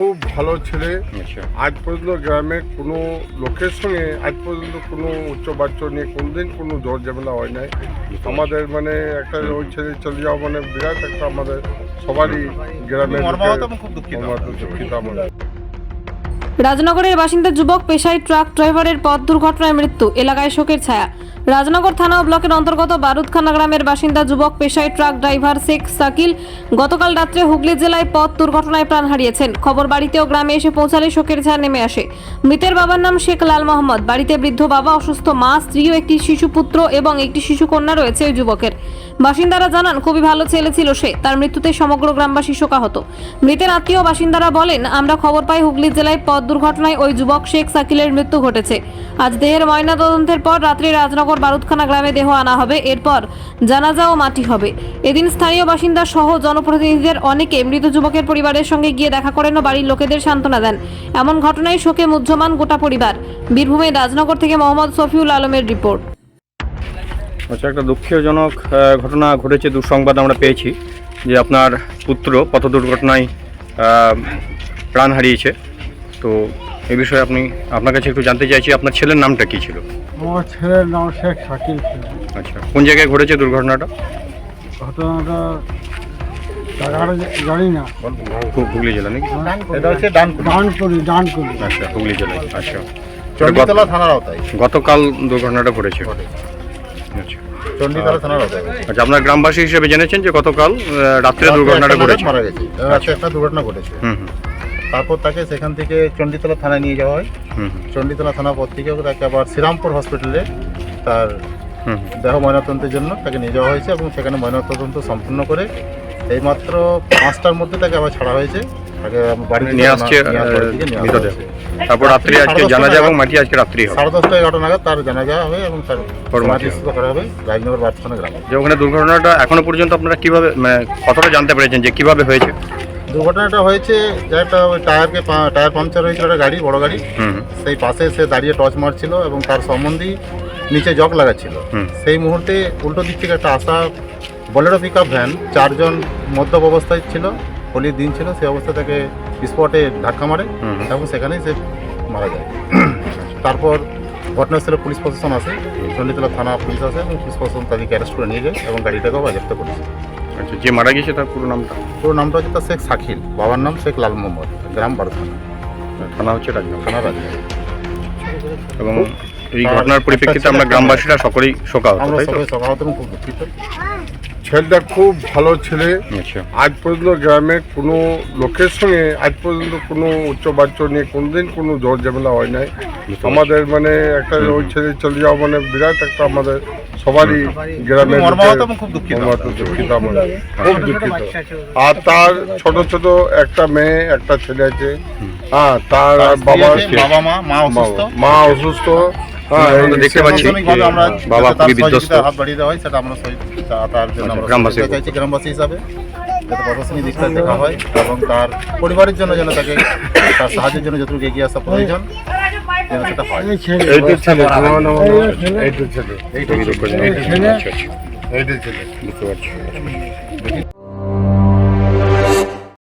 খুব ভালো ছেলে। আচ্ছা। আজ পর্যন্ত গ্রামে কোনো লোকের সঙ্গে আজ পর্যন্ত কোনো উচ্চ উচ্চবাচ্য নিয়ে কোনোদিন কোনো জোর ঝামেলা হয় নাই। আমাদের মানে একটা ওই ছেলে চলে যাওয়া মানে বিরাট একটা আমাদের সবারই গ্রামের দুঃখিত। রাজনগরের বাসিন্দা যুবক পেশায় ট্রাক ড্রাইভারের পথ দুর্ঘটনায় মৃত্যু এলাকায় শোকের ছায়া। রাজনগর থানা ব্লকের অন্তর্গত বারুদখানা গ্রামের বাসিন্দা যুবক পেশায় ট্রাক ড্রাইভার শেখ সাকিল গতকাল রাত্রে হুগলি জেলায় পথ দুর্ঘটনায় প্রাণ হারিয়েছেন। খবর বাড়িতে ও গ্রামে এসে পৌঁছালে শোকের ছায়া নেমে আসে। মৃতের বাবার নাম শেখ লাল মোহাম্মদ। বাড়িতে বৃদ্ধ বাবা, অসুস্থ মা, স্ত্রী ও একটি শিশু পুত্র এবং একটি শিশু কন্যা রয়েছে ওই যুবকের। বাসিন্দারা জানান, খুবই ভালো ছেলে ছিল সে। তার মৃত্যুতে সমগ্র গ্রামবাসী শোকাহত। মৃতের আত্মীয় বাসিন্দারা বলেন, আমরা খবর পাই হুগলি জেলায় পথ দুর্ঘটনায় ওই যুবক শেখ সাকিলের মৃত্যু ঘটেছে। আজ দেহের ময়নাতদন্তের পর রাত্রে রাজনগর বারুদখানা গ্রামে দেহ আনা হবে, এরপর জানাজা ও মাটি হবে। এদিন স্থানীয় বাসিন্দা সহ জনপ্রতিনিধিদের অনেকে মৃত যুবকের পরিবারের সঙ্গে গিয়ে দেখা করেন ও বাড়ির লোকেদের সান্ত্বনা দেন। এমন ঘটনায় শোকে মুহ্যমান গোটা পরিবার। বীরভূমে রাজনগর থেকে মোহাম্মদ শফিউল আলমের রিপোর্ট। আচ্ছা একটা দুঃখজনক ঘটনা ঘটেছে, দুঃসংবাদ আমরা পেয়েছি যে আপনার পুত্র পথ দুর্ঘটনায় প্রাণ হারিয়েছে। তো এই বিষয়ে আপনি আপনার কাছে একটু জানতে চাইছি আপনার ছেলের নামটা কি ছিল? আমার ছেলের নাম শেখ শাকিল ছিল। আচ্ছা কোন জায়গায় ঘটেছে দুর্ঘটনাটা? ঘটনাটা জায়গাটা জানি না। হুগলি জেলা নাকি? এটা হচ্ছে ডানকুনি। ডান করি ডান করি আচ্ছা হুগলি জেলায় আচ্ছা। চণ্ডীতলা থানার আওতায়। গতকাল দুর্ঘটনাটা ঘটেছে। আচ্ছা। চণ্ডীতলা থানার আওতায়। আচ্ছা আপনার গ্রামবাসী হিসেবে জেনেছেন যে গতকাল রাত্রে রাত্রে দুর্ঘটনাটা ঘটেছে? মারা গেছে। রাত্রে একটা দুর্ঘটনা ঘটেছে। হুম হুম। তারপর তাকে সেখান থেকে চণ্ডীতলা থানায় নিয়ে যাওয়া হয়। চণ্ডীতলা থানা পর থেকে তাকে আবার শ্রীরামপুর হসপিটালে তার। দেহ ময়নাতদন্তের জন্য তাকে নিয়ে যাওয়া হয়েছে এবং সেখানে ময়নাতদন্ত সম্পূর্ণ করে এইমাত্র পাঁচটার মধ্যে তাকে আবার ছাড়া হয়েছে। তাকে বাড়িতে নিয়ে আসছে। তারপর রাত্রি আজকে সাড়ে জানা যায় এবং মাটি আজকে রাত্রি হবে। সাড়ে দশটা এগারোটা নাগাদ তার জানাজা হবে এবং তার ওর মাটি করা হবে রাজনগর বাদখানা গ্রামে। যে ওখানে দুর্ঘটনাটা এখনও পর্যন্ত আপনারা কীভাবে মানে কতটা জানতে পেরেছেন যে কীভাবে হয়েছে? দুর্ঘটনাটা হয়েছে যে একটা ওই টায়ারকে পা- টায়ার পাংচার হয়েছিল একটা গাড়ি বড় গাড়ি। হুম। সেই পাশে সে দাঁড়িয়ে টর্চ মারছিল এবং তার সম্বন্ধী নিচে জগ লাগাচ্ছিল। হুম। সেই মুহূর্তে উল্টো দিক থেকে একটা আসা বলেরো পিক আপ ভ্যান চারজন মদ্যপ অবস্থায় ছিল হোলির দিন ছিল সেই অবস্থা থেকে স্পটে ধাক্কা মারে হুম। এবং সেখানেই সে মারা যায়। তারপর ঘটনাস্থলে পুলিশ প্রশাসন আসে চণ্ডীতলা থানা পুলিশ আসে এবং পুলিশ প্রশাসন তাদেরকে অ্যারেস্ট করে নিয়ে যায় এবং গাড়িটাকেও বাজেপ্ত করেছে। আচ্ছা যে মারা গেছে তার পুরো নামটা? পুরো নামটা হচ্ছে তার শেখ সাকিল বাবার নাম শেখ লাল মোহাম্মদ গ্রাম বারথানা থানা হচ্ছে রাজনগর থানা রাজনীতি এবং এই ঘটনার পরিপ্রেক্ষিতে আমরা গ্রামবাসীরা সকলেই শোকাহত আমরা তাই শোকাহত সকাল এবং খুব দুঃখিত। ছেলেটা খুব ভালো ছেলে। আচ্ছা। আজ পর্যন্ত গ্রামে কোনো লোকের সঙ্গে আজ পর্যন্ত কোনো উচ্চবাচ্য নিয়ে কোনোদিন কোনো জোর ঝামেলা হয় নাই। আমাদের মানে একটা ওই ছেলে চলে যাওয়া মানে বিরাট একটা আমাদের সবারই গ্রামে খুব দুঃখিত। আমরা খুব দুঃখিত। আর তার ছোট ছোট একটা মেয়ে একটা ছেলে আছে। হ্যাঁ তার বাবা মা অসুস্থ। হ্যাঁ দেখতে পাচ্ছি। বাবা খুবই বিধ্বস্ত। হাত বাড়িয়ে দেওয়া হয় সেটা আমরা তার জন্য আমরা গ্রামবাসী। চাইছি গ্রামবাসী হিসাবে যাতে প্রশাসনিক দিকটা দেখা হয় এবং তার পরিবারের জন্য যেন তাকে তার সাহায্যের জন্য যতটুকু এগিয়ে আসা প্রয়োজন যেন সেটা হয়। ছেলে। ছেলে ছেলে। ছেলে। বুঝতে পারছি।